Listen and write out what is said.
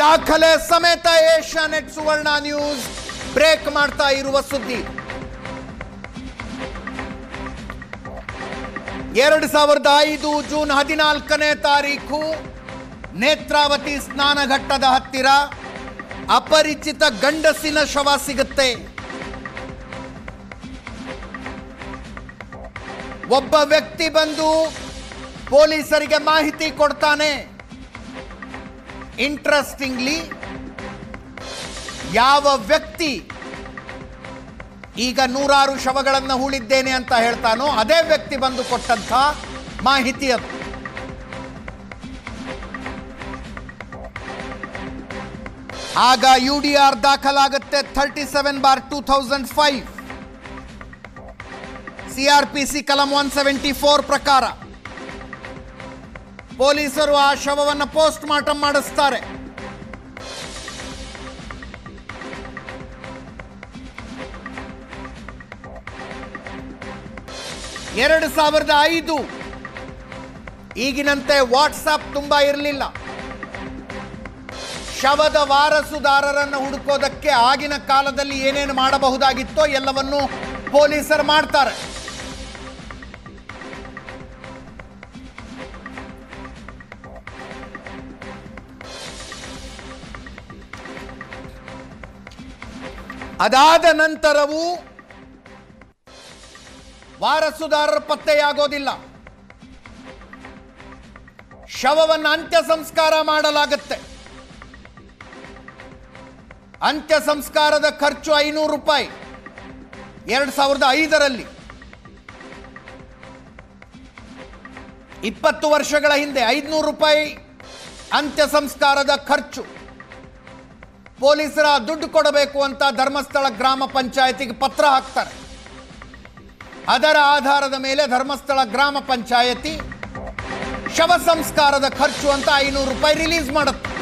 ದಾಖಲೆ ಸಮೇತ ಏಷ್ಯಾನೆಟ್ ಸುವರ್ಣ news break ಮಾಡ್ತಾ ಇರುವ ಸುದ್ದಿ. ಎರಡು ಸಾವಿರದ ಐದು ಜೂನ್ ಹದಿನಾಲ್ಕನೇ ತಾರೀಕು ನೇತ್ರಾವತಿ ಸ್ನಾನಘಟ್ಟದ ಹತ್ತಿರ ಅಪರಿಚಿತ ಗಂಡಸಿನ ಶವ ಸಿಗುತ್ತೆ. ಒಬ್ಬ ವ್ಯಕ್ತಿ ಬಂದು ಪೊಲೀಸರಿಗೆ ಮಾಹಿತಿ ಕೊಡ್ತಾನೆ. ಇಂಟ್ರೆಸ್ಟಿಂಗ್ಲಿ ಯಾವ ವ್ಯಕ್ತಿ ಈಗ ನೂರಾರು ಶವಗಳನ್ನು ಹೂಳಿದ್ದೇನೆ ಅಂತ ಹೇಳ್ತಾನೋ ಅದೇ ವ್ಯಕ್ತಿ ಬಂದು ಕೊಟ್ಟಂಥ ಮಾಹಿತಿ ಅದು. ಆಗ U D R ದಾಖಲಾಗುತ್ತೆ thirty seven bar two thousand five. CRPC ಕಲಂ ಒನ್ ಸೆವೆಂಟಿ ಫೋರ್ ಪ್ರಕಾರ. ಪೊಲೀಸರು ಆ ಶವವನ್ನು ಪೋಸ್ಟ್ ಮಾರ್ಟಮ್ ಮಾಡಿಸ್ತಾರೆ. ಎರಡು ಸಾವಿರದ ಐದು. ಈಗಿನಂತೆ ವಾಟ್ಸಾಪ್ ತುಂಬಾ ಇರಲಿಲ್ಲ. ಶವದ ವಾರಸುದಾರರನ್ನು ಹುಡುಕೋದಕ್ಕೆ ಆಗಿನ ಕಾಲದಲ್ಲಿ ಏನೇನು ಮಾಡಬಹುದಾಗಿತ್ತೋ ಎಲ್ಲವನ್ನು ಪೊಲೀಸರು ಮಾಡ್ತಾರೆ. ಅದಾದ ನಂತರವೂ ವಾರಸುದಾರರು ಪತ್ತೆಯಾಗೋದಿಲ್ಲ. ಶವವನ್ನು ಅಂತ್ಯ ಸಂಸ್ಕಾರ ಮಾಡಲಾಗುತ್ತೆ. ಅಂತ್ಯ ಸಂಸ್ಕಾರದ ಖರ್ಚು ಐನೂರು ರೂಪಾಯಿ. ಎರಡು ಸಾವಿರದ ಐದರಲ್ಲಿ. ಇಪ್ಪತ್ತು ವರ್ಷಗಳ ಹಿಂದೆ ಐದುನೂರು ರೂಪಾಯಿ ಅಂತ್ಯ ಸಂಸ್ಕಾರದ ಖರ್ಚು. ಪೊಲೀಸರ ದುಡ್ಡು ಕೊಡಬೇಕು ಅಂತ ಧರ್ಮಸ್ಥಳ ಗ್ರಾಮ ಪಂಚಾಯತಿಗೆ ಪತ್ರ ಹಾಕ್ತಾರೆ. ಅದರ ಆಧಾರದ ಮೇಲೆ ಧರ್ಮಸ್ಥಳ ಗ್ರಾಮ ಪಂಚಾಯತಿ ಶವ ಸಂಸ್ಕಾರದ ಖರ್ಚು ಅಂತ ಐನೂರು ರೂಪಾಯಿ ರಿಲೀಸ್ ಮಾಡುತ್ತೆ.